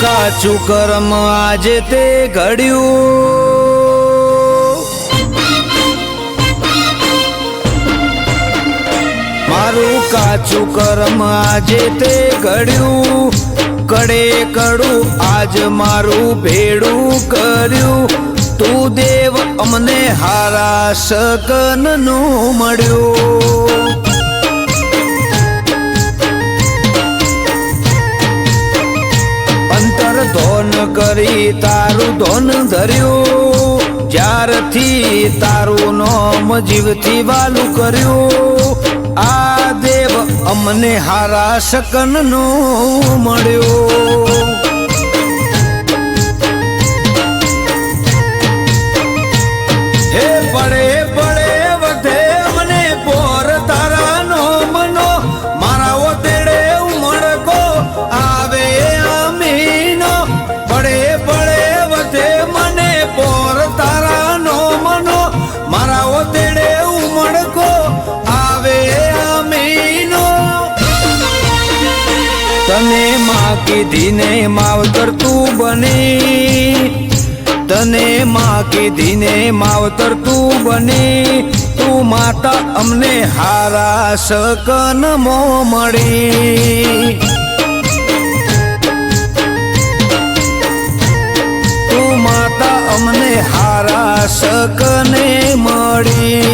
કાચું કર્મ આજે તે ઘડ્યું. મારું કાચું કર્મ આજે તે ઘડ્યું. કડે કડું આજ મારું ભેડું કર્યું. તું દેવ અમને હારા શકનનું મળ્યું. કરી તારું ધોન ધર્યું. જ્યારથી તારું નોમ જીવથી વાલું કર્યું. આ દેવ અમને હારા શકનનું મળ્યું. તને માં કીધી માવતર તું બની. તને માં કીધી ને માવતર તું બની. તું માતા અમને હારા શકન મો મળી. તું માતા અમને હારા શકને મળી.